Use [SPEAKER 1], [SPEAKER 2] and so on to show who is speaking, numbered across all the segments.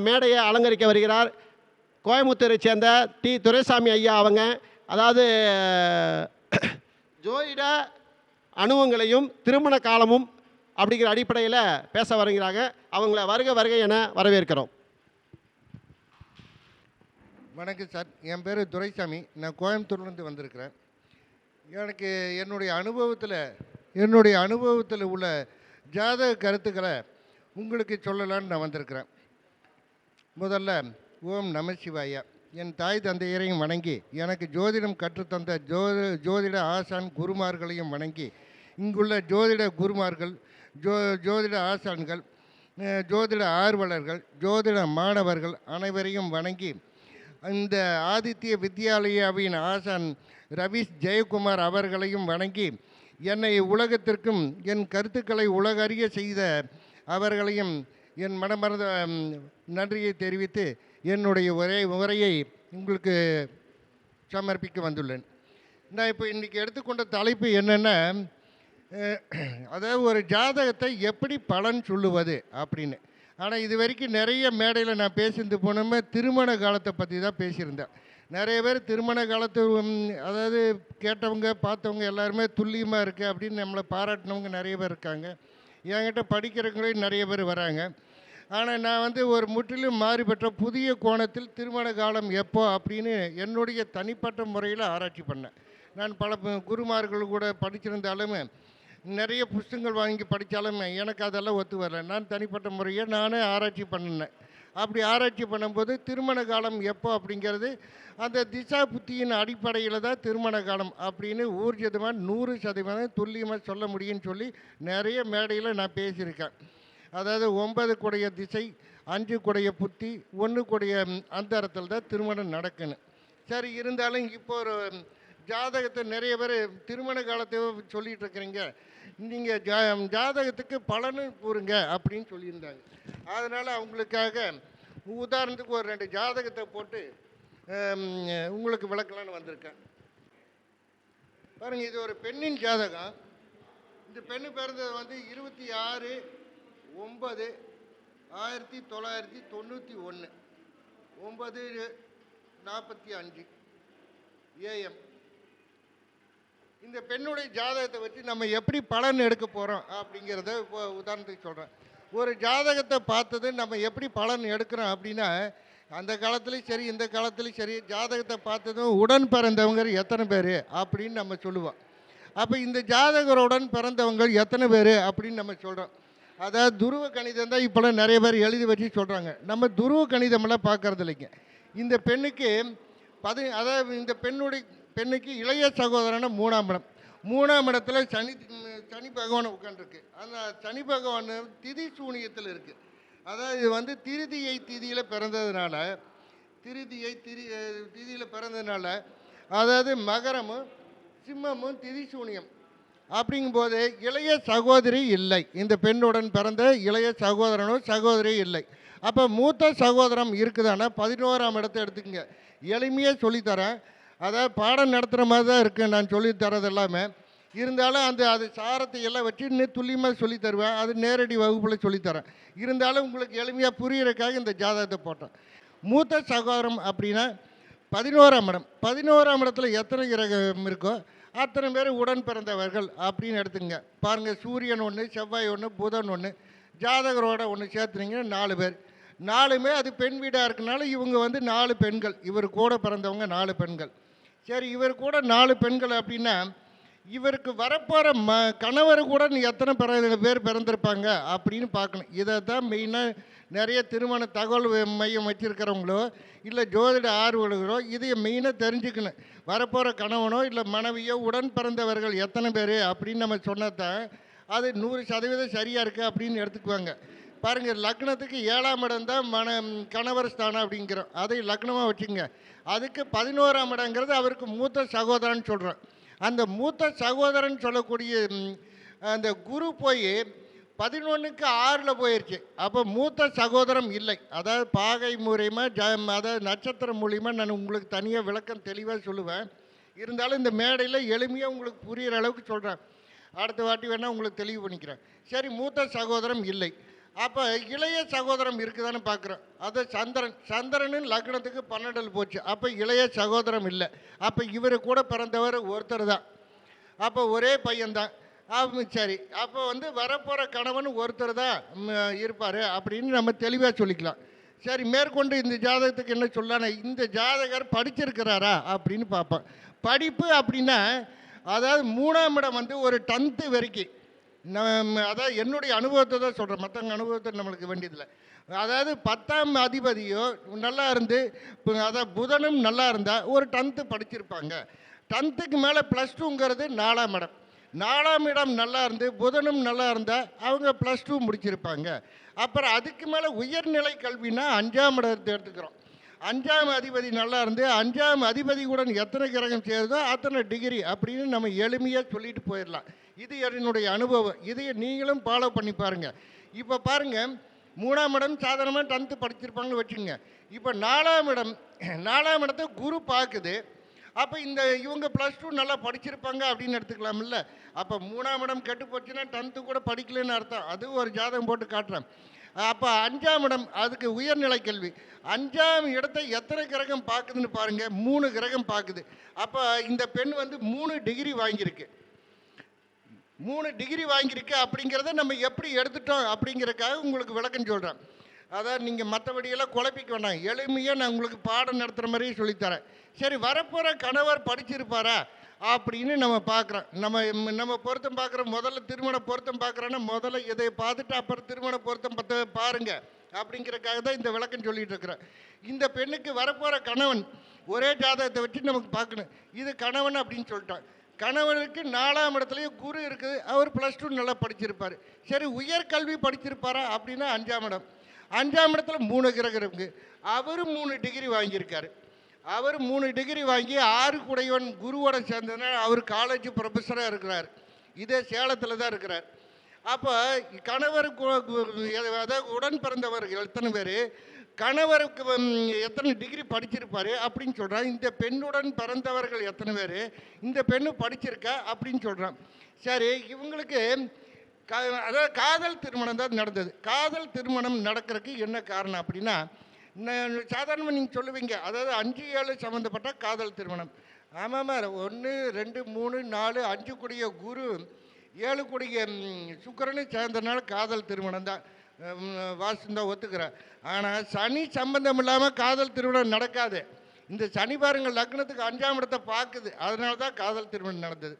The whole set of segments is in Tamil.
[SPEAKER 1] மேடையை அலங்கரிக்க வருகிறார். கோயம்புத்தூரை சேர்ந்த டி. துரைசாமி ஐயா அவங்க. அதாவது ஜோதிட அனுபவங்களையும் திருமண காலமும் அப்படிங்கிற அடிப்படையில் பேச வருகிறாங்க. அவங்கள வருக வருக என வரவேற்கிறோம்.
[SPEAKER 2] வணக்கம் சார். என் பேர் துரைசாமி. நான் கோயம்புத்தூர்லேருந்து வந்திருக்கிறேன். எனக்கு என்னுடைய அனுபவத்தில் என்னுடைய அனுபவத்தில் உள்ள ஜாதக கருத்துக்களை உங்களுக்கு சொல்லலான்னு நான் வந்திருக்கிறேன். முதல்ல ஓம் நம சிவாயா. என் தாய் தந்தையரையும் வணங்கி எனக்கு ஜோதிடம் கற்றுத்தந்த ஜோதி ஜோதிட ஆசான் குருமார்களையும் வணங்கி இங்குள்ள ஜோதிட குருமார்கள் ஜோ ஜோதிட ஆசான்கள் ஜோதிட ஆர்வலர்கள் ஜோதிட மாணவர்கள் அனைவரையும் வணங்கி இந்த ஆதித்ய வித்யாலயாவின் ஆசான் ரவீஷ் ஜெயக்குமார் அவர்களையும் வணங்கி என்னை உலகத்திற்கும் என் கருத்துக்களை உலகறிய செய்த அவர்களையும் என் மனமர்ந்த நன்றியை தெரிவித்து என்னுடைய உரை உரையை உங்களுக்கு சமர்ப்பிக்க வந்துள்ளேன். நான் இப்போ இன்றைக்கி எடுத்துக்கொண்ட தலைப்பு என்னென்னா அதாவது ஒரு ஜாதகத்தை எப்படி பலன் சொல்லுவது அப்படின்னு. ஆனால் இது வரைக்கும் நிறைய மேடையில் நான் பேசியிருந்து போனோமே திருமண காலத்தை பற்றி தான் பேசியிருந்தேன். நிறைய பேர் திருமண காலத்து அதாவது கேட்டவங்க பார்த்தவங்க எல்லாருமே துல்லியமாக இருக்குது அப்படின்னு நம்மளை பாராட்டினவங்க நிறைய பேர் இருக்காங்க. என்கிட்ட படிக்கிறவங்களே நிறைய பேர் வராங்க. ஆனால் நான் வந்து ஒரு முற்றிலும் மாறுபட்ட புதிய கோணத்தில் திருமண காலம் எப்போ அப்படின்னு என்னுடைய தனிப்பட்ட முறையில் ஆராய்ச்சி பண்ணேன். நான் பல குருமார்கள் கூட படிச்சிருந்தாலும் நிறைய புஸ்தகங்கள் வாங்கி படித்தாலும் எனக்கு அதெல்லாம் ஒத்து வரல. நான் தனிப்பட்ட முறையை நானே ஆராய்ச்சி பண்ணினேன். அப்படி ஆராய்ச்சி பண்ணும்போது திருமண காலம் எப்போ அப்படிங்கிறது அந்த திசா புத்தியின் அடிப்படையில் தான் திருமண காலம் அப்படின்னு ஊர்ஜிதமாக நூறு சதவீதம் துல்லியமாக சொல்ல முடியும்னு சொல்லி நிறைய மேடையில் நான் பேசியிருக்கேன். அதாவது ஒன்பது குடைய திசை அஞ்சு குடைய புத்தி ஒன்று குடைய அந்தரத்தில் தான் திருமணம் நடக்கணும் சரி இருந்தாலும் இப்போ ஒரு ஜாதகத்தை நிறைய பேர் திருமண காலத்தை சொல்லிட்டு இருக்கிறீங்க. நீங்கள் ஜா ஜாதகத்துக்கு பலனு கூறுங்க அப்படின்னு சொல்லியிருந்தாங்க. அதனால் அவங்களுக்காக உதாரணத்துக்கு ஒரு ரெண்டு ஜாதகத்தை போட்டு உங்களுக்கு விளக்கலான்னு வந்திருக்கேன். பாருங்கள் இது ஒரு பெண்ணின் ஜாதகம். இந்த பெண்ணு பிறந்தது வந்து இருபத்தி ஆறு ஒன்பது ஆயிரத்தி தொள்ளாயிரத்தி தொண்ணூற்றி ஒன்று ஒம்பது நாற்பத்தி அஞ்சு ஏஎம். இந்த பெண்ணுடைய ஜாதகத்தை வச்சு நம்ம எப்படி பலன் எடுக்க போகிறோம் அப்படிங்கிறத இப்போ உதாரணத்துக்கு சொல்கிறேன் ஒரு ஜாதகத்தை பார்த்தது நம்ம எப்படி பலன் எடுக்கிறோம் அப்படின்னா அந்த காலத்துலேயும் சரி இந்த காலத்துலேயும் சரி ஜாதகத்தை பார்த்ததும் உடன் பிறந்தவங்க எத்தனை பேர் அப்படின்னு நம்ம சொல்லுவோம். அப்போ இந்த ஜாதகருடன் பிறந்தவங்க எத்தனை பேர் அப்படின்னு நம்ம சொல்கிறோம் அதாவது துருவ கணிதம் தான் இப்போலாம் நிறைய பேர் எழுதி வச்சு சொல்கிறாங்க நம்ம துருவ கணிதமெல்லாம் பார்க்கறது இல்லைங்க. இந்த பெண்ணுக்கு பதி அதாவது இந்த பெண்ணுடைய பெண்ணுக்கு இளைய சகோதரனை மூணாம் படம் மூணாம் இடத்துல சனி சனி பகவான் உட்காந்துருக்கு அந்த சனி பகவான் திதி சூனியத்தில் இருக்குது அதாவது இது வந்து திருதியை திதியில் பிறந்ததுனால திருதியை திரி திதியில் பிறந்ததுனால அதாவது மகரமும் சிம்மமும் திதி சூனியம். அப்படிங்கும்போது இளைய சகோதரி இல்லை. இந்த பெண்ணுடன் பிறந்த இளைய சகோதரனும் சகோதரி இல்லை. அப்போ மூத்த சகோதரம் இருக்குதானா பதினோராம் இடத்தை எடுத்துக்கங்க. எளிமையாக சொல்லித்தரேன். அதாவது பாடம் நடத்துகிற மாதிரி தான் இருக்குது நான் சொல்லி தரது எல்லாமே. இருந்தாலும் அந்த அது சாரத்தை எல்லாம் வச்சு இன்னும் துல்லியமாக சொல்லி தருவேன். அது நேரடி வகுப்பில் சொல்லித்தரேன் இருந்தாலும் உங்களுக்கு எளிமையாக புரியறதுக்காக இந்த ஜாதகத்தை போட்டேன். மூத்த சகோதரம் அப்படின்னா பதினோராம் இடம். பதினோராம் இடத்துல எத்தனை கிரகம் இருக்கோ அத்தனை பேர் உடன் பிறந்தவர்கள் அப்படின்னு எடுத்துங்க பாருங்கள் சூரியன் ஒன்று செவ்வாய் ஒன்று புதன் ஒன்று ஜாதகரோட ஒன்று சேர்த்துனீங்கன்னா நாலு பேர். நாலுமே அது பெண் வீடாக இருக்கனால இவங்க வந்து நாலு பெண்கள். இவர் கூட பிறந்தவங்க நாலு பெண்கள். சரி இவர் கூட நாலு பெண்கள் அப்படின்னா இவருக்கு வரப்போகிற ம கணவர் கூட நீ எத்தனை பிற பேர் பிறந்திருப்பாங்க அப்படின்னு பார்க்கணும். இதை தான் மெயினாக நிறைய திருமண தகவல் மையம் வச்சுருக்கிறவங்களோ இல்லை ஜோதிட ஆர்வலர்களோ இதை மெயினாக தெரிஞ்சுக்கணும். வரப்போகிற கணவனோ இல்லை மனைவியோ உடன் பிறந்தவர்கள் எத்தனை பேர் அப்படின்னு நம்ம சொன்னதான் அது நூறு சதவீதம் சரியாக இருக்குது அப்படின்னு எடுத்துக்குவாங்க. பாருங்கள் லக்னத்துக்கு ஏழாம் இடம் தான் மன கணவர் ஸ்தானம் அப்படிங்கிறோம். அதை லக்னமாக வச்சுங்க அதுக்கு பதினோராம் இடங்கிறது அவருக்கு மூத்த சகோதரன் சொல்கிறோம் அந்த மூத்த சகோதரன் சொல்லக்கூடிய அந்த குரு போய் பதினொன்றுக்கு ஆறில் போயிடுச்சு அப்போ மூத்த சகோதரம் இல்லை. அதாவது பாகை மூலியமாக ஜ அதாவது நட்சத்திரம் மூலியமாக நான் உங்களுக்கு தனியாக விளக்கம் தெளிவாக சொல்லுவேன். இருந்தாலும் இந்த மேடையில் எளிமையாக உங்களுக்கு புரிகிற அளவுக்கு சொல்கிறேன் அடுத்த வாட்டி வேணால் உங்களுக்கு தெளிவு பண்ணிக்கிறேன். சரி மூத்த சகோதரம் இல்லை. அப்போ இளைய சகோதரம் இருக்குதான்னு பார்க்குறோம் அது சந்திரன். சந்திரனின் லக்னத்துக்கு பன்னெண்டில் போச்சு. அப்போ இளைய சகோதரம் இல்லை. அப்போ இவர் கூட பிறந்தவர் ஒருத்தர் தான். அப்போ ஒரே பையன்தான் அப்ப சரி. அப்போ வந்து வரப்போகிற கணவன் ஒருத்தர் தான் இருப்பார் அப்படின்னு நம்ம தெளிவாக சொல்லிக்கலாம். சரி மேற்கொண்டு இந்த ஜாதகத்துக்கு என்ன சொல்லான இந்த ஜாதகர் படிச்சிருக்கிறாரா அப்படின்னு பார்ப்போம். படிப்பு அப்படின்னா அதாவது மூணாம் இடம் வந்து ஒரு டென்த்து வரைக்கும். நம்ம அதாவது என்னுடைய அனுபவத்தை தான் சொல்கிறேன் மற்றவங்க அனுபவத்தை நம்மளுக்கு வேண்டியதில்லை. அதாவது பத்தாம் அதிபதியோ நல்லா இருந்து இப்போ அதாவது புதனும் நல்லா இருந்தால் ஒரு டென்த்து படிச்சிருப்பாங்க. டென்த்துக்கு மேலே ப்ளஸ் டூங்கிறது நாலாம் இடம். நாலாம் இடம் நல்லா இருந்து புதனும் நல்லா இருந்தால் அவங்க ப்ளஸ் டூ முடிச்சிருப்பாங்க. அப்புறம் அதுக்கு மேலே உயர்நிலை கல்வின்னா அஞ்சாம் இடத்தை எடுத்துக்கிறோம். அஞ்சாம் அதிபதி நல்லா இருந்து அஞ்சாம் அதிபதியுடன் எத்தனை கிரகம் சேருதோ அத்தனை டிகிரி அப்படின்னு நம்ம எளிமையாக சொல்லிட்டு போயிடலாம். இது என்னுடைய அனுபவம். இதை நீங்களும் ஃபாலோ பண்ணி பாருங்கள் இப்போ பாருங்கள் மூணாம் இடம் சாதாரணமாக டென்த்து படிச்சிருப்பாங்கன்னு வச்சுங்க இப்போ நாலாம் இடம் நாலாம் இடத்த குரு பார்க்குது. அப்போ இந்த இவங்க ப்ளஸ் டூ நல்லா படிச்சிருப்பாங்க அப்படின்னு எடுத்துக்கலாம்ல. அப்போ மூணாம் இடம் கெட்டு போச்சுன்னா டென்த்து கூட படிக்கலைன்னு அர்த்தம். அது ஒரு ஜாதகம் போட்டு காட்டுறேன். அப்போ அஞ்சாம் இடம் அதுக்கு உயர்நிலை கல்வி. அஞ்சாம் இடத்தை எத்தனை கிரகம் பார்க்குதுன்னு பாருங்கள் மூணு கிரகம் பார்க்குது. அப்போ இந்த பெண் வந்து மூணு டிகிரி வாங்கியிருக்கு. மூணு டிகிரி வாங்கியிருக்கு அப்படிங்கிறத நம்ம எப்படி எடுத்துட்டோம் அப்படிங்கிறதுக்காக உங்களுக்கு விளக்கம் சொல்கிறேன் அதான் நீங்கள் மற்றபடியெல்லாம் குழப்பிக்க வேண்டாம். எளிமையாக நான் உங்களுக்கு பாடம் நடத்துகிற மாதிரியே சொல்லித்தரேன். சரி வரப்போகிற கணவர் படிச்சிருப்பாரா? அப்படின்னு நம்ம பார்க்குறோம். நம்ம நம்ம பொருத்தம் பார்க்குற முதல்ல திருமண பொருத்தம் பார்க்குறோன்னா முதல்ல இதை பார்த்துட்டு அப்புறம் திருமண பொருத்தம் பார்த்து பாருங்க அப்படிங்கிறக்காக தான் இந்த விளக்கம் சொல்லிட்டு இருக்கிறேன். இந்த பெண்ணுக்கு வரப்போகிற கணவன் ஒரே ஜாதகத்தை வச்சு நமக்கு பார்க்கணும். இது கணவன் அப்படின்னு சொல்லிட்டான். கணவனுக்கு நாலாம் இடத்துலையும் குரு இருக்குது. அவர் ப்ளஸ் டூ நல்லா படிச்சிருப்பார். சரி உயர்கல்வி படிச்சிருப்பாரா அப்படின்னா அஞ்சாம் இடம். அஞ்சாம் இடத்துல மூணு கிரகம் இருக்குது அவரும் மூணு டிகிரி வாங்கியிருக்காரு. அவர் மூணு டிகிரி வாங்கி ஆறு குடையவன் குருவோட சேர்ந்ததுனால அவர் காலேஜ் ப்ரொஃபஸராக இருக்கிறார். இதே சேலத்தில் தான் இருக்கிறார். அப்போ கணவர் அதாவது உடன் பிறந்தவர்கள் எத்தனை பேர்? கணவருக்கு எத்தனை டிகிரி படிச்சிருப்பார் அப்படின்னு சொல்கிறான் இந்த பெண்ணுடன் பிறந்தவர்கள் எத்தனை பேர்? இந்த பெண்ணு படிச்சிருக்கா அப்படின்னு சொல்கிறான் சரி இவங்களுக்கு கா அதாவது காதல் திருமணம் தான் நடந்தது. காதல் திருமணம் நடக்கிறதுக்கு என்ன காரணம் அப்படின்னா சாதாரணமாக நீங்கள் சொல்லுவீங்க. அதாவது அஞ்சு ஏழு சம்மந்தப்பட்ட காதல் திருமணம். ஆமாம்மா ஒன்று ரெண்டு மூணு நாலு அஞ்சு கூடிய குரு ஏழு கூடிய ம், சேர்ந்தனால காதல் திருமணம் தான். வாசுந்தான் ஒத்துக்கிறேன். ஆனால் சனி சம்பந்தம் இல்லாமல் காதல் திருமணம் நடக்காது. இந்த சனி பாருங்கள் லக்னத்துக்கு அஞ்சாம் இடத்தை பார்க்குது. அதனால தான் காதல் திருமணம் நடந்தது.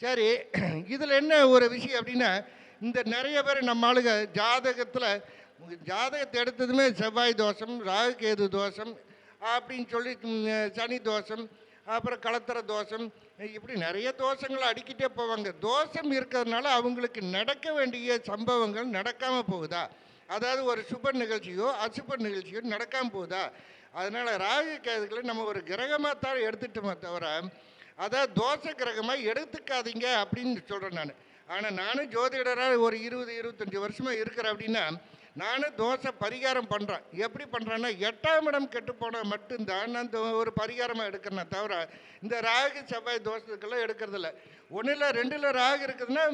[SPEAKER 2] சரி இதில் என்ன ஒரு விஷயம் அப்படின்னா இந்த நிறைய பேர் நம்ம ஆளுங்க ஜாதகத்தில் ஜாதகத்தை எடுத்ததுமே செவ்வாய் தோஷம் ராகு கேது தோஷம் அப்படின்னு சொல்லி சனி தோஷம் அப்புறம் கலத்தர தோஷம் இப்படி நிறைய தோஷங்களை அடிக்கிட்டே போவாங்க. தோஷம் இருக்கிறதுனால அவங்களுக்கு நடக்க வேண்டிய சம்பவங்கள் நடக்காமல் போகுதா? அதாவது ஒரு சுப நிகழ்ச்சியோ அசுப நிகழ்ச்சியோ நடக்காமல் போகுதா? அதனால் ராகு கேதுகளை நம்ம ஒரு கிரகமாக தான் எடுத்துட்டோமே தவிர அதாவது தோஷ கிரகமாக எடுத்துக்காதீங்க அப்படின்னு சொல்கிறேன் நான். ஆனால் நானும் ஜோதிடராக ஒரு இருபது இருபத்தஞ்சி வருஷமாக இருக்கிறேன் அப்படின்னா நானும் தோசை பரிகாரம் பண்ணுறேன் எப்படி பண்ணுறேன்னா எட்டாம் இடம் கெட்டு போனால் மட்டும்தான் நான் இந்த ஒரு பரிகாரமாக எடுக்கிறேன் தவிர இந்த ராகு செவ்வாய் தோசைக்கெல்லாம் எடுக்கிறதில்ல. ஒன்றில் ரெண்டில் ராகு இருக்குதுன்னா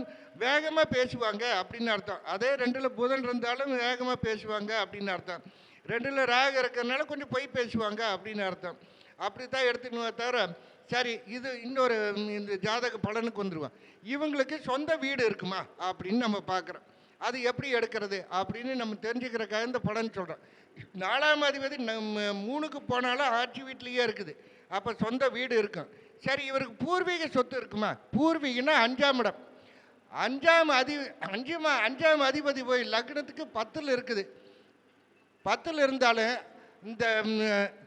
[SPEAKER 2] வேகமாக பேசுவாங்க அப்படின்னு அர்த்தம். அதே ரெண்டில் புதன் இருந்தாலும் வேகமாக பேசுவாங்க அப்படின்னு அர்த்தம். ரெண்டில் ராகு இருக்கிறதுனால கொஞ்சம் பொய் பேசுவாங்க அப்படின்னு அர்த்தம். அப்படி தான் எடுத்துக்கணுமே தவிர சரி இது இன்னொரு இந்த ஜாதக பலனுக்கு வந்துடுவோம் இவங்களுக்கு சொந்த வீடு இருக்குமா அப்படின்னு நம்ம பார்க்குறோம் அது எப்படி எடுக்கிறது அப்படின்னு நம்ம தெரிஞ்சுக்கிறக்காக இந்த படம்னு சொல்கிறோம் நாலாம் அதிபதி நம்ம மூணுக்கு போனாலும் ஆட்சி வீட்லேயே இருக்குது. அப்போ சொந்த வீடு இருக்கும். சரி இவருக்கு பூர்வீக சொத்து இருக்குமா? பூர்வீகம்னா அஞ்சாம் இடம். அஞ்சாம் அதி அஞ்சுமா அஞ்சாம் அதிபதி போய் லக்னத்துக்கு பத்தில் இருக்குது. பத்தில் இருந்தாலும் இந்த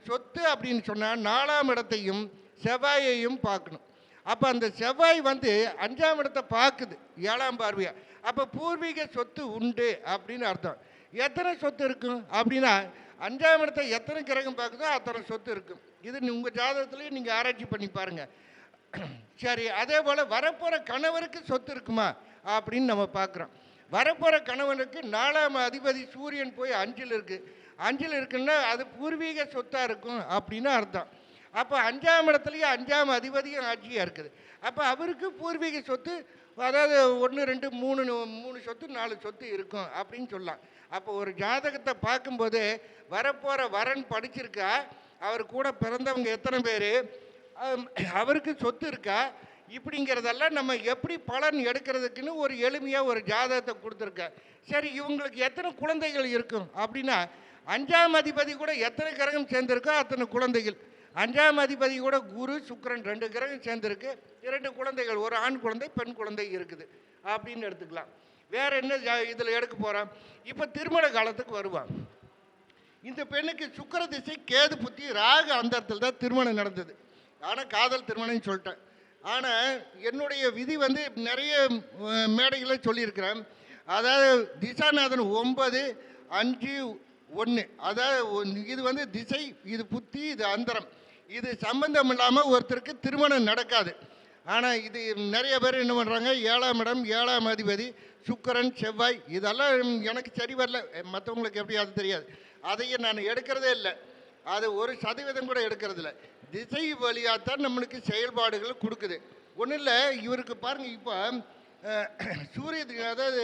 [SPEAKER 2] சொத்து அப்படின்னு சொன்னால் நாலாம் இடத்தையும் செவ்வாயையும் பார்க்கணும். அப்போ அந்த செவ்வாய் வந்து அஞ்சாம் இடத்தை பார்க்குது. ஏழாம் பார்வையாக அப்போ பூர்வீக சொத்து உண்டு அப்படின்னு அர்த்தம். எத்தனை சொத்து இருக்கும்? அப்படின்னா அஞ்சாம் இடத்தை எத்தனை கிரகம் பார்க்குதோ அத்தனை சொத்து இருக்கும். இது உங்கள் ஜாதகத்துலேயும் நீங்கள் ஆராய்ச்சி பண்ணி பாருங்கள் சரி அதே போல் வரப்போகிற கணவருக்கு சொத்து இருக்குமா? அப்படின்னு நம்ம பார்க்குறோம். வரப்போகிற கணவனுக்கு நாலாம் அதிபதி சூரியன் போய் அஞ்சில் இருக்குது அஞ்சில் இருக்குன்னா அது பூர்வீக சொத்தாக இருக்கும் அப்படின்னு அர்த்தம். அப்போ அஞ்சாம் இடத்துலையும் அஞ்சாம் அதிபதியும் ஆட்சியாக இருக்குது. அப்போ அவருக்கு பூர்வீக சொத்து அதாவது ஒன்று ரெண்டு மூணு மூணு சொத்து நாலு சொத்து இருக்கும் அப்படின்னு சொல்லலாம் அப்போ ஒரு ஜாதகத்தை பார்க்கும்போது வரப்போகிற வரன் படிச்சிருக்கா? அவர் கூட பிறந்தவங்க எத்தனை பேர்? அவருக்கு சொத்து இருக்கா? இப்படிங்கிறதெல்லாம் நம்ம எப்படி பலன் எடுக்கிறதுக்குன்னு ஒரு எளிமையாக ஒரு ஜாதகத்தை கொடுத்துருக்க. சரி இவங்களுக்கு எத்தனை குழந்தைகள் இருக்கும்? அப்படின்னா அஞ்சாம் அதிபதி கூட எத்தனை கிரகம் சேர்ந்திருக்கோ அத்தனை குழந்தைகள். அஞ்சாம் அதிபதி கூட குரு சுக்கரன் ரெண்டு கிரகம் சேர்ந்துருக்கு. இரண்டு குழந்தைகள் ஒரு ஆண் குழந்தை பெண் குழந்தை இருக்குது. அப்படின்னு எடுத்துக்கலாம். வேற என்ன இதில் எடுக்க போகிறோம் இப்போ திருமண காலத்துக்கு வருவான். இந்த பெண்ணுக்கு சுக்கர திசை கேது புத்தி ராகு அந்தரத்தில் தான் திருமணம் நடந்தது. ஆனால் காதல் திருமணம்னு சொல்லிட்டேன். ஆனால் என்னுடைய விதி வந்து நிறைய மேடைகளில் சொல்லியிருக்கிறேன். அதாவது திசாநாதன் ஒன்பது அஞ்சு ஒன்று அதாவது இது வந்து திசை இது புத்தி இது அந்தரம். இது சம்பந்தம் இல்லாமல் ஒருத்தருக்கு திருமணம் நடக்காது. ஆனால் இது நிறைய பேர் என்ன பண்ணுறாங்க ஏழாம் இடம் ஏழாம் அதிபதி சுக்கரன் செவ்வாய் இதெல்லாம் எனக்கு சரி வரல. மற்றவங்களுக்கு எப்படி அது தெரியாது. அதையே நான் எடுக்கிறதே இல்லை. அது ஒரு சதவீதம் கூட எடுக்கிறது இல்லை. திசை வழியாக தான் நம்மளுக்கு செயல்பாடுகள் கொடுக்குது. ஒன்றும் இல்லை இவருக்கு பாருங்கள் இப்போ சூரிய அதாவது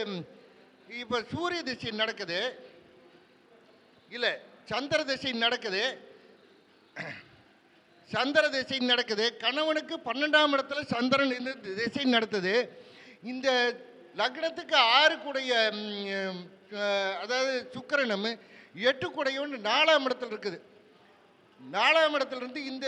[SPEAKER 2] இப்போ சூரிய திசை நடக்குது. இல்லை சந்திர திசை நடக்குது. சந்திர திசை நடக்குது. கணவனுக்கு பன்னெண்டாம் இடத்துல சந்திரன் இந்த திசை நடத்துது. இந்த லக்னத்துக்கு ஆறு கூடைய அதாவது சுக்கிரனும் எட்டு கூடையும் நாலாம் இடத்துல இருக்குது. நாலாம் இடத்துலேருந்து இந்த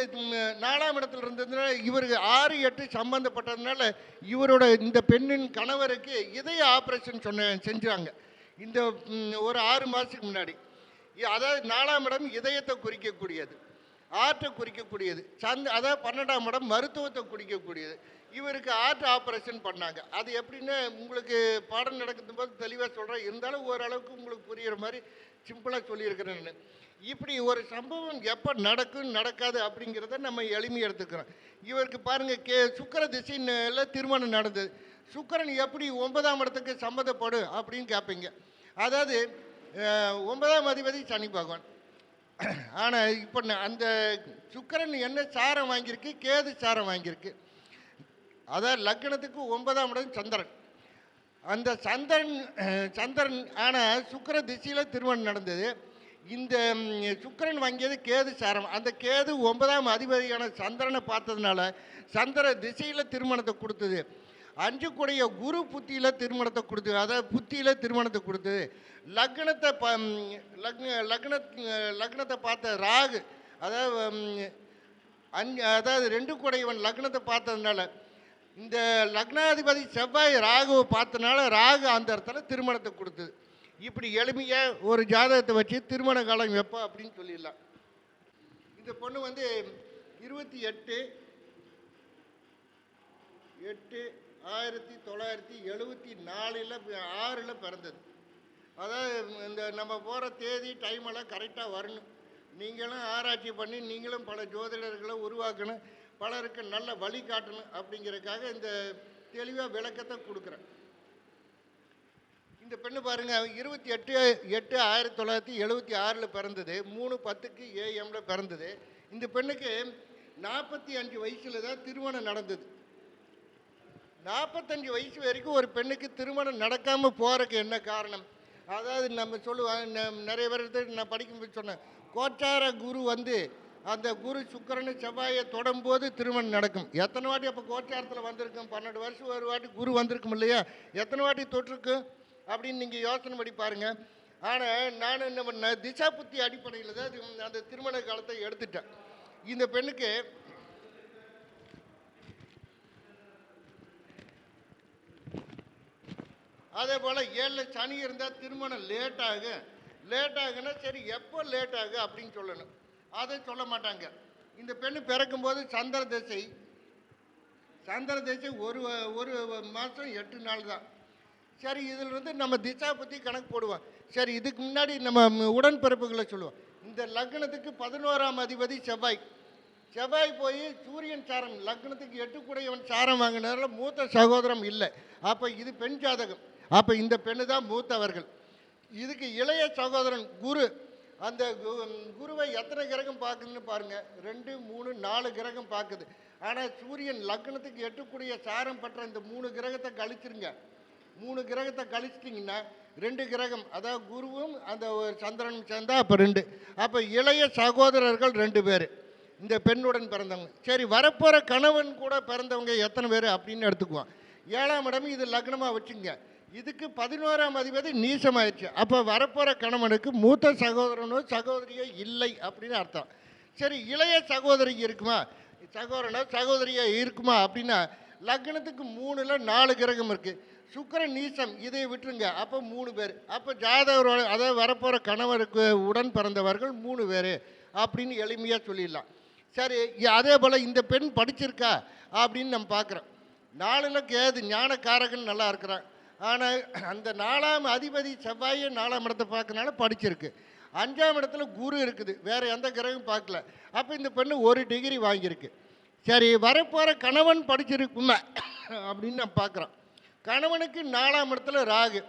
[SPEAKER 2] நாலாம் இடத்துல இருந்ததுனால இவருக்கு ஆறு எட்டு சம்பந்தப்பட்டதுனால இவரோட இந்த பெண்ணின் கணவருக்கு இதய ஆப்ரேஷன் சொன்ன செஞ்சாங்க இந்த ஒரு ஆறு மாதத்துக்கு முன்னாடி. அதாவது நாலாம் இடம் இதயத்தை குறிக்கக்கூடியது. ஆற்றை குறிக்கக்கூடியது. சந்த அதாவது பன்னெண்டாம் இடம் மருத்துவத்தை குறிக்கக்கூடியது. இவருக்கு ஆர்ட் ஆப்ரேஷன் பண்ணாங்க. அது எப்படின்னு உங்களுக்கு பாடம் நடக்கும் போது தெளிவாக சொல்கிறேன் இருந்தாலும் ஓரளவுக்கு உங்களுக்கு புரிகிற மாதிரி சிம்பிளாக சொல்லியிருக்கிறேன் நான். இப்படி ஒரு சம்பவம் எப்போ நடக்கும் நடக்காது அப்படிங்கிறத நம்ம எளிமையாக எடுத்துக்கிறோம். இவருக்கு பாருங்கள் கே சுக்கர திசையில் திருமணம் நடந்தது. சுக்கிரன் எப்படி ஒன்பதாம் இடத்துக்கு சம்மந்தப்படும் அப்படின்னு கேட்பீங்க அதாவது ஒன்பதாம் அதிபதி சனி பகவான். ஆனால் இப்போ நான் அந்த சுக்கிரன் என்ன சாரம் வாங்கியிருக்கு? கேது சாரம் வாங்கியிருக்கு. அதாவது லக்னத்துக்கு ஒன்பதாம் இடம் சந்திரன். அந்த சந்திரன் சந்திரன் ஆனால் சுக்கிர திசையில் திருமணம் நடந்தது. இந்த சுக்கரன் வாங்கியது கேது சாரம். அந்த கேது ஒன்பதாம் அதிபதியான சந்திரனை பார்த்ததுனால சந்திர திசையில் திருமணத்தை கொடுத்தது. அஞ்சு குரு புத்தியில் திருமணத்தை கொடுத்து அதாவது புத்தியில் திருமணத்தை கொடுத்து லக்னத்தை ப லக்ன லக்ன லக்னத்தை பார்த்த ராகு அதாவது அஞ்சு அதாவது ரெண்டு குடையவன் லக்னத்தை பார்த்ததுனால இந்த லக்னாதிபதி செவ்வாய் ராகுவை பார்த்தனால ராகு அந்த இடத்துல திருமணத்தை கொடுத்தது. இப்படி எளிமையாக ஒரு ஜாதகத்தை வச்சு திருமண காலம் எப்போ அப்படின்னு சொல்லிடலாம். இந்த பொண்ணு வந்து இருபத்தி எட்டு எட்டு ஆயிரத்தி தொள்ளாயிரத்தி எழுபத்தி நாலில் ஆறில் பிறந்தது. அதாவது இந்த நம்ம போகிற தேதி டைம் எல்லாம் கரெக்டாக வரணும். நீங்களும் ஆராய்ச்சி பண்ணி நீங்களும் பல ஜோதிடர்களை உருவாக்கணும். பலருக்கு நல்ல வழி காட்டணும் அப்படிங்கிறதுக்காக இந்த தெளிவாக விளக்கத்தை கொடுக்குறேன். இந்த பெண்ணு பாருங்கள் இருபத்தி எட்டு எட்டு ஆயிரத்தி தொள்ளாயிரத்தி எழுபத்தி ஆறில் பிறந்தது. மூணு பத்துக்கு ஏஎம்ல பிறந்தது. இந்த பெண்ணுக்கு நாற்பத்தி அஞ்சு வயசில் தான் திருமணம் நடந்தது. நாற்பத்தஞ்சு வயசு வரைக்கும் ஒரு பெண்ணுக்கு திருமணம் நடக்காமல் போகிறதுக்கு என்ன காரணம்? அதாவது நம்ம சொல்லுவாங்க நிறைய பேர் நான் நான் படிக்கும்போது சொன்னேன் கோச்சார குரு வந்து அந்த குரு சுக்கரனு செவ்வாயை தொடும்போது திருமணம் நடக்கும். எத்தனை வாட்டி அப்போ கோச்சாரத்தில் வந்திருக்கும்? பன்னெண்டு வருஷம் ஒரு வாட்டி குரு வந்திருக்கும் இல்லையா? எத்தனை வாட்டி தொட்டிருக்கும் அப்படின்னு நீங்கள் யோசனை பண்ணி பாருங்கள் ஆனால் நான் என்ன பண்ணேன் திசா புத்தி அடிப்படையில் தான் அந்த திருமண காலத்தை எடுத்துட்டேன். இந்த பெண்ணுக்கு அதே போல் ஏழில் சனி இருந்தால் திருமணம் லேட் ஆகும் லேட் ஆகுன்னா சரி எப்போ லேட் ஆகும் அப்படின்னு சொல்லணும். அதை சொல்ல மாட்டாங்க. இந்த பெண்ணு பிறக்கும்போது சந்திர திசை. சந்திர திசை ஒரு ஒரு மாதம் எட்டு நாள் தான். சரி இதில் இருந்து நம்ம திசா பற்றி கணக்கு போடுவோம். சரி இதுக்கு முன்னாடி நம்ம உடன்பிறப்புகளை சொல்லுவோம். இந்த லக்னத்துக்கு பதினோராம் அதிபதி செவ்வாய். செவ்வாய் போய் சூரியன் சாரம் லக்னத்துக்கு எட்டு கூடையவன் சாரம் வாங்கினதில் மூத்த சகோதரம் இல்லை. அப்போ இது பெண் ஜாதகம். அப்போ இந்த பெண்ணு தான் மூத்தவர்கள். இதுக்கு இளைய சகோதரன் குரு. அந்த கு- குருவை எத்தனை கிரகம் பார்க்குதுன்னு பாருங்கள் ரெண்டு மூணு நாலு கிரகம் பார்க்குது. ஆனால் சூரியன் லக்னத்துக்கு எட்டக்கூடிய சாரம் பெற்ற இந்த மூணு கிரகத்தை கழிச்சிருங்க. மூணு கிரகத்தை கழிச்சிட்டிங்கன்னா ரெண்டு கிரகம் அதாவது குருவும் அந்த ஒரு சந்திரனும் சேர்ந்தால் அப்போ ரெண்டு. அப்போ இளைய சகோதரர்கள் ரெண்டு பேர். இந்த பெண்ணுடன் பிறந்தவங்க. சரி வரப்போகிற கணவன் கூட பிறந்தவங்க எத்தனை பேர் அப்படின்னு எடுத்துக்குவோம். ஏழாம் இடம் இது லக்னமாக வச்சுங்க. இதுக்கு பதினோராம் அதிபதி நீசமாயிடுச்சு. அப்போ வரப்போகிற கணவனுக்கு மூத்த சகோதரனோ சகோதரியோ இல்லை அப்படின்னு அர்த்தம். சரி இளைய சகோதரி இருக்குமா? சகோதரனோ சகோதரியோ இருக்குமா அப்படின்னா லக்னத்துக்கு மூணில் நாலு கிரகம் இருக்குது சுக்கர நீசம் இதை விட்டுருங்க. அப்போ மூணு பேர். அப்போ ஜாதகரோட அதாவது வரப்போகிற கணவருக்கு உடன் பிறந்தவர்கள் மூணு பேர் அப்படின்னு எளிமையாக சொல்லிடலாம். சரி அதே போல் இந்த பெண் படிச்சிருக்கா அப்படின்னு நம்ம பார்க்குறோம். நாளில் கேது ஞானக்காரகன் நல்லா இருக்கிறான். ஆனால் அந்த நாலாம் அதிபதி செவ்வாயை நாலாம் இடத்தை பார்க்கறனால படிச்சிருக்கு. அஞ்சாம் இடத்துல குரு இருக்குது. வேறு எந்த கிரகம் பார்க்கல. அப்போ இந்த பெண்ணு ஒரு டிகிரி வாங்கியிருக்கு. சரி வரப்போகிற கணவன் படிச்சிருக்குமே அப்படின்னு நான் பார்க்குறோம் கணவனுக்கு நாலாம் இடத்துல ராகு.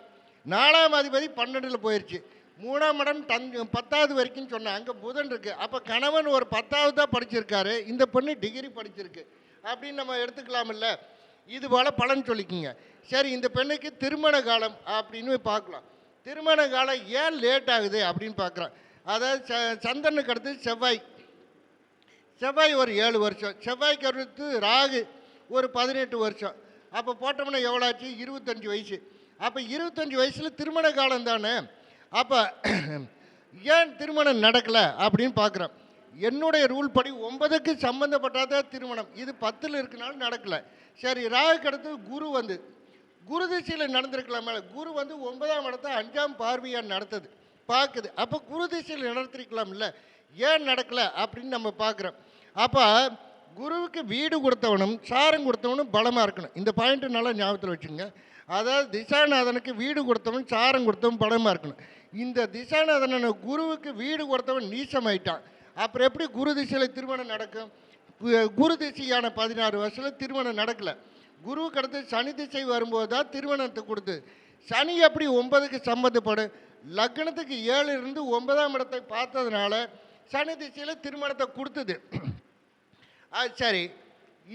[SPEAKER 2] நாலாம் அதிபதி பன்னெண்டில் போயிடுச்சு மூணாம் இடம் தன் பத்தாவது வரைக்கும் சொன்னேன் அங்கே புதன் இருக்குது அப்போ கணவன் ஒரு பத்தாவது தான் படிச்சிருக்காரு. இந்த பொண்ணு டிகிரி படிச்சிருக்கு. அப்படின்னு நம்ம எடுத்துக்கலாமில்ல. இது போல் பலன் சொல்லிக்கிங்க. சரி இந்த பெண்ணுக்கு திருமண காலம் அப்படின்னு பார்க்கலாம். திருமண காலம் ஏன் லேட் ஆகுது அப்படின்னு பார்க்குறான் அதாவது ச சந்திரனுக்கு அடுத்து செவ்வாய். செவ்வாய் ஒரு ஏழு வருஷம். செவ்வாய்க்கு அடுத்து ராகு ஒரு பதினெட்டு வருஷம். அப்போ போட்டோம்னா எவ்வளோ ஆச்சு? இருபத்தஞ்சி வயசு. அப்போ இருபத்தஞ்சி வயசில் திருமண காலம் தானே? அப்போ ஏன் திருமணம் நடக்கலை அப்படின்னு பார்க்குறோம். என்னுடைய ரூல் படி ஒன்பதுக்கு சம்மந்தப்பட்டாதான் திருமணம். இது பத்தில் இருக்கனால நடக்கலை. சரி ராகுக்கு அடுத்து குரு வந்து. குரு திசையில் நடந்திருக்கலாமே குரு வந்து ஒன்பதாம் இடத்த அஞ்சாம் பார்வையாக நடத்துது. பார்க்குது. அப்போ குரு திசையில் நடத்திருக்கலாம்ல? ஏன் நடக்கலை அப்படின்னு நம்ம பார்க்குறோம். அப்போ குருவுக்கு வீடு கொடுத்தவனும் சாரம் கொடுத்தவனும் பலமாக இருக்கணும். இந்த பாயிண்ட்டு நல்லா ஞாபகத்தில் வச்சுங்க அதாவது திசாநாதனுக்கு வீடு கொடுத்தவன் சாரம் கொடுத்தவன் பலமாக இருக்கணும். இந்த திசாநாதன குருவுக்கு வீடு கொடுத்தவன் நீசமாயிட்டான். அப்புறம் எப்படி குரு திசையில் திருமணம் நடக்கும்? குரு திசையான பதினாறு வருஷத்தில் திருமணம் நடக்கலை. குருவுக்கு அடுத்து சனி திசை வரும்போது தான் திருமணத்தை கொடுத்து. சனி எப்படி ஒன்பதுக்கு சம்மந்தப்படும்? லக்னத்துக்கு ஏழு இருந்து ஒன்பதாம் இடத்தை பார்த்ததுனால சனி திசையில் திருமணத்தை கொடுத்தது. அது சரி.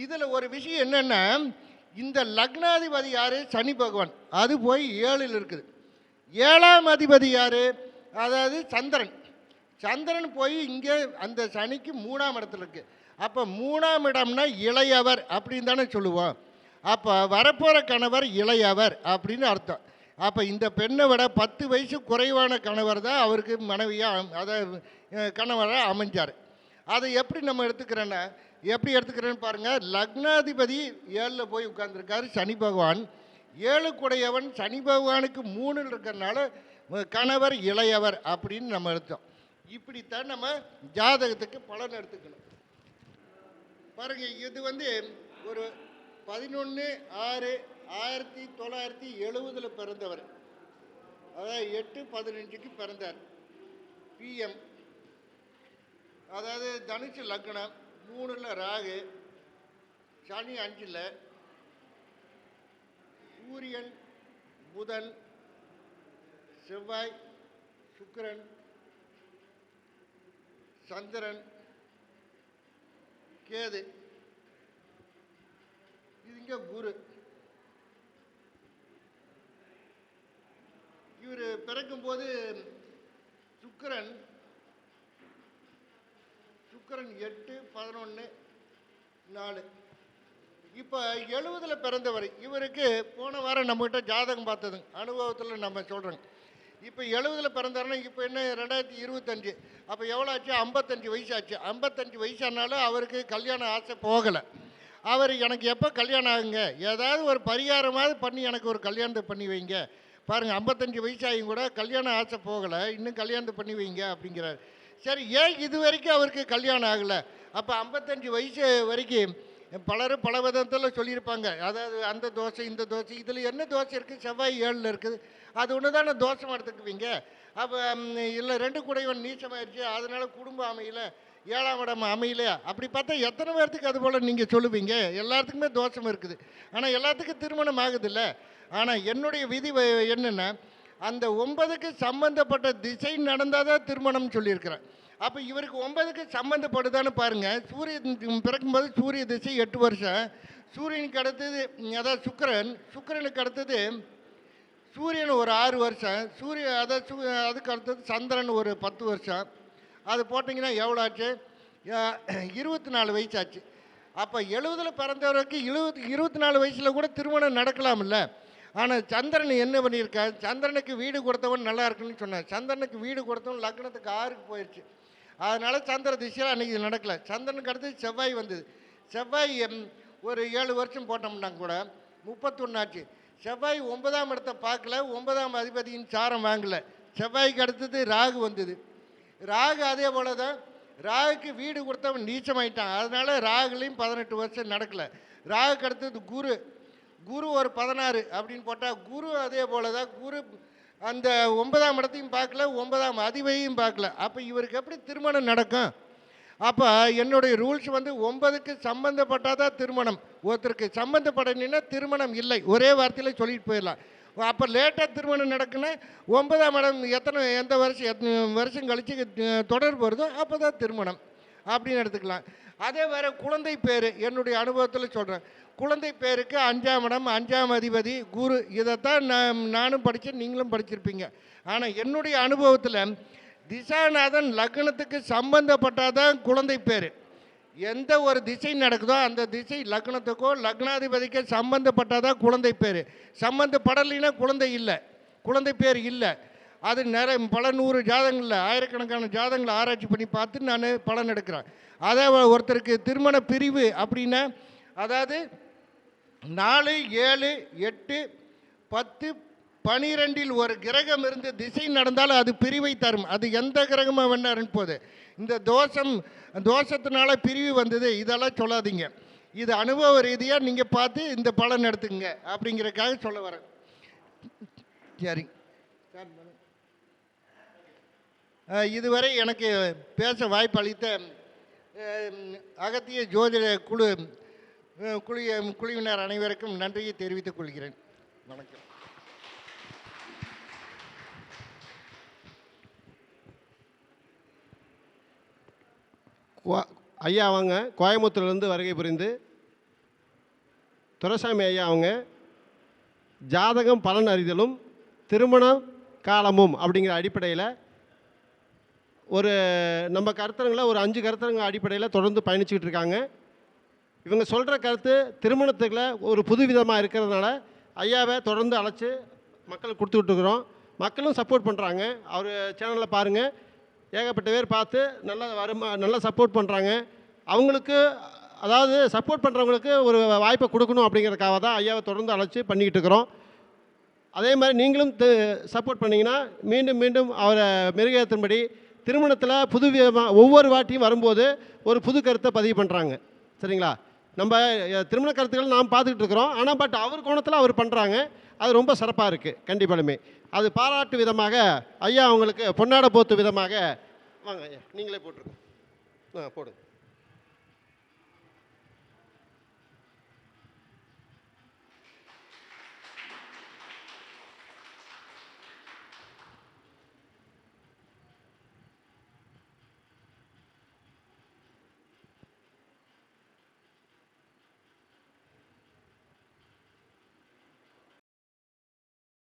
[SPEAKER 2] இதில் ஒரு விஷயம் என்னென்னா இந்த லக்னாதிபதி யார்? சனி பகவான். அது போய் ஏழில் இருக்குது. ஏழாம் அதிபதி யார்? அதாவது சந்திரன். சந்திரன் போய் இங்கே அந்த சனிக்கு மூணாம் இடத்துல இருக்குது அப்போ மூணாம் இடம்னா இளையவர் அப்படின்னு தானே சொல்லுவோம். அப்போ வரப்போகிற கணவர் இளையவர் அப்படின்னு அர்த்தம். அப்போ இந்த பெண்ணை விட பத்து வயசு குறைவான கணவர் தான் அவருக்கு மனைவியாக அதை கணவராக அமைஞ்சார். அதை எப்படி நம்ம எடுத்துக்கிறோன்னா எப்படி எடுத்துக்கிறேன்னு பாருங்கள் லக்னாதிபதி ஏழில் போய் உட்கார்ந்துருக்காரு சனி பகவான். ஏழு குடையவன் சனி பகவானுக்கு மூணில் இருக்கிறனால கணவர் இளையவர் அப்படின்னு நம்ம எடுத்தோம். இப்படித்தான் நம்ம ஜாதகத்துக்கு பலன் எடுத்துக்கணும். பாருங்கள் இது வந்து ஒரு பதினொன்று ஆறு ஆயிரத்தி தொள்ளாயிரத்தி எழுபதில் பிறந்தவர். அதாவது எட்டு பதினஞ்சுக்கு பிறந்தார். பிஎம் அதாவது தனுசு லக்னம் மூணில் ராகு சனி அஞ்சில் சூரியன் புதன் செவ்வாய் சுக்கிரன் சந்திரன் கேது. இங்க குரு. இவர் பிறக்கும்போது சுக்கரன் சுக்கரன் எட்டு பதினொன்று நாலு. இப்போ எழுபதில் பிறந்தவர் இவருக்கு போன வாரம் நம்மகிட்ட ஜாதகம் பார்த்ததுங்க அனுபவத்தில் நம்ம சொல்கிறோங்க இப்போ எழுபதில் பிறந்தாருன்னா இப்போ என்ன ரெண்டாயிரத்தி இருபத்தஞ்சு. அப்போ எவ்வளோ ஆச்சு? ஐம்பத்தஞ்சு வயசு ஆச்சு. ஐம்பத்தஞ்சு வயசானாலும் அவருக்கு கல்யாணம் ஆசை போகலை. அவர் எனக்கு எப்போ கல்யாணம் ஆகுங்க? ஏதாவது ஒரு பரிகாரமாவது பண்ணி எனக்கு ஒரு கல்யாணத்தை பண்ணி வைங்க. பாருங்கள் ஐம்பத்தஞ்சு வயசாகியும் கூட கல்யாணம் ஆசை போகலை இன்னும் கல்யாணத்தை பண்ணி வைங்க அப்படிங்கிறார். சரி ஏன் இது வரைக்கும் அவருக்கு கல்யாணம் ஆகலை? அப்போ ஐம்பத்தஞ்சு வயசு வரைக்கும் பலரும் பல விதத்தில் சொல்லியிருப்பாங்க. அதாவது அந்த தோசை இந்த தோசை இதில் என்ன தோசை இருக்குது செவ்வாய் ஏழில் இருக்குது. அது ஒன்று தானே தோசை எடுத்துக்குவீங்க அப்போ இல்லை ரெண்டு குடைவன் நீச்சமாயிருச்சு. அதனால் குடும்பம் அமையல. ஏழாம் இடம் அமையலையா அப்படி பார்த்தா எத்தனை பேர்த்துக்கு அது போல் நீங்கள் சொல்லுவீங்க? எல்லாத்துக்குமே தோஷம் இருக்குது. ஆனால் எல்லாத்துக்கும் திருமணம் ஆகுதுல்ல. ஆனால் என்னுடைய விதி வ- என்னென்னா அந்த ஒன்பதுக்கு சம்பந்தப்பட்ட திசை நடந்தால் தான் திருமணம் சொல்லியிருக்கிறேன். அப்போ இவருக்கு ஒன்பதுக்கு சம்மந்தப்படுதான்னு பாருங்கள் சூரியன் பிறக்கும்போது சூரிய திசை எட்டு வருஷம். சூரியனுக்கு அடுத்தது அதாவது சுக்கிரன் சுக்கரனுக்கு அடுத்தது சூரியன் ஒரு ஆறு வருஷம். சூரிய அதை சூ அதுக்கு அடுத்தது சந்திரன் ஒரு பத்து வருஷம். அது போட்டிங்கன்னா எவ்வளோ ஆச்சு? இருபத்தி நாலு வயசாச்சு. அப்போ எழுபதில் பிறந்தவருக்கு இருபத்தி இருபத்தி நாலு வயசில் கூட திருமணம் நடக்கலாம்ல. ஆனால் சந்திரன் என்ன பண்ணியிருக்கான் சந்திரனுக்கு வீடு கொடுத்தவன் நல்லா இருக்குன்னு சொன்னார். சந்திரனுக்கு வீடு கொடுத்தவன் லக்னத்துக்கு ஆறுக்கு போயிடுச்சு அதனால் சந்திர திசையில் அன்றைக்கி நடக்கலை. சந்திரனுக்கு அடுத்து செவ்வாய் வந்தது. செவ்வாய் ஒரு ஏழு வருஷம் போட்டோம்னா கூட. முப்பத்தொன்னாச்சு செவ்வாய் ஒன்பதாம் இடத்தை பார்க்கல. ஒன்பதாம் அதிபதியின் சாரம் வாங்கலை. செவ்வாய்க்கு அடுத்தது ராகு வந்தது. ராகு அதே போல தான் ராகுக்கு வீடு கொடுத்தவன் நீச்சமாயிட்டான். அதனால் ராகுலையும் பதினெட்டு வருஷம் நடக்கல. ராகுக்கு அடுத்தது குரு. குரு ஒரு பதினாறு அப்படின்னு போட்டால் குரு அதே போல தான் குரு அந்த ஒன்பதாம் இடத்தையும் பார்க்கல ஒன்பதாம் அதிபதியும் பார்க்கல. அப்போ இவருக்கு எப்படி திருமணம் நடக்கும்? அப்போ என்னுடைய ரூல்ஸ் வந்து ஒன்பதுக்கு சம்மந்தப்பட்டால் தான் திருமணம். ஒருத்தருக்கு சம்மந்தப்படணுன்னா திருமணம் இல்லை. ஒரே வார்த்தையில் சொல்லிட்டு போயிடலாம். அப்போ லேட்டாக திருமணம் நடக்குன்னா ஒன்பதாம் இடம் எத்தனை எந்த வருஷம் எத்தனை வருஷம் கழித்து தொடர்பு வருதோ அப்போ தான் திருமணம் அப்படின்னு எடுத்துக்கலாம். அதே வேறு குழந்தை பேர் என்னுடைய அனுபவத்தில் சொல்கிறேன் குழந்தை பேருக்கு அஞ்சாம் இடம் அஞ்சாம் அதிபதி குரு இதைத்தான் நான் நானும் படித்தேன் நீங்களும் படிச்சிருப்பீங்க. ஆனால் என்னுடைய அனுபவத்தில் திசாநாதன் லக்னத்துக்கு சம்பந்தப்பட்டாதான் குழந்தை பேர். எந்த ஒரு திசை நடக்குதோ அந்த திசை லக்னத்துக்கோ லக்னாதிபதிக்கோ சம்பந்தப்பட்டாதான் குழந்தை பேர். சம்பந்தப்படலைன்னா குழந்தை இல்லை. குழந்தை பேர் இல்லை. அது நிறைய பல நூறு ஜாதகங்களில் ஆயிரக்கணக்கான ஜாதகங்களை ஆராய்ச்சி பண்ணி பார்த்து நான் பலன் எடுக்கிறேன். அதே ஒருத்தருக்கு திருமண பிரிவு அப்படின்னா அதாவது நாலு ஏழு எட்டு பத்து பனிரெண்டில் ஒரு கிரகம் இருந்து திசை நடந்தாலும் அது பிரிவை தரும். அது எந்த கிரகமாக வேணா போது இந்த தோஷம் தோஷத்தினால பிரிவு வந்தது. இதெல்லாம் சொல்லாதீங்க. இது அனுபவ ரீதியாக நீங்கள் பார்த்து இந்த பலன் எடுத்துங்க அப்படிங்கிறதுக்காக சொல்ல வரேன். சரி. இதுவரை எனக்கு பேச வாய்ப்பு அளித்த அகத்திய ஜோதிட குழு குழு குழுவினர் அனைவருக்கும் நன்றியை தெரிவித்துக் கொள்கிறேன். வணக்கம்.
[SPEAKER 1] ஐயா அவங்க கோயம்புத்தூர்லேருந்து வருகை புரிந்து துரைசாமி ஐயா அவங்க ஜாதகம் பலன் அறிதலும் திருமணம் காலமும் அப்படிங்கிற அடிப்படையில் ஒரு நம்ம கருத்தரங்களை ஒரு அஞ்சு கருத்தரங்க அடிப்படையில் தொடர்ந்து பயணிச்சுக்கிட்டு இருக்காங்க. இவங்க சொல்கிற கருத்து திருமணத்துக்குள்ள ஒரு புது விதமாக இருக்கிறதுனால ஐயாவை தொடர்ந்து அழைச்சி மக்களுக்கு கொடுத்துக்கிட்டு இருக்கிறோம். மக்களும் சப்போர்ட் பண்ணுறாங்க அவர் சேனலில் பாருங்கள் ஏகப்பட்ட பேர் பார்த்து நல்லா வருமா நல்லா சப்போர்ட் பண்ணுறாங்க அவங்களுக்கு அதாவது சப்போர்ட் பண்ணுறவங்களுக்கு ஒரு வாய்ப்பை கொடுக்கணும் அப்படிங்கிறதுக்காக தான் ஐயாவை தொடர்ந்து அழைச்சி பண்ணிக்கிட்டு இருக்கிறோம். அதே மாதிரி நீங்களும் சப்போர்ட் பண்ணீங்கன்னா மீண்டும் மீண்டும் அவரை மெருகேற்றும்படி திருமணத்தில் புது விதமாக ஒவ்வொரு வாட்டியும் வரும்போது ஒரு புது கருத்தை பதிவு பண்ணுறாங்க சரிங்களா? நம்ம திருமண கருத்துக்கள் நாம் பார்த்துக்கிட்டு இருக்கிறோம். ஆனால் பட் அவர் கோணத்தில் அவர் பண்ணுறாங்க அது ரொம்ப சிறப்பாக இருக்குது கண்டிப்பாலுமே. அது பாராட்டு விதமாக ஐயா அவங்களுக்கு பொன்னாட போத்து விதமாக. வாங்க ஐயா நீங்களே போட்டுருங்க. ஆ போடுங்க.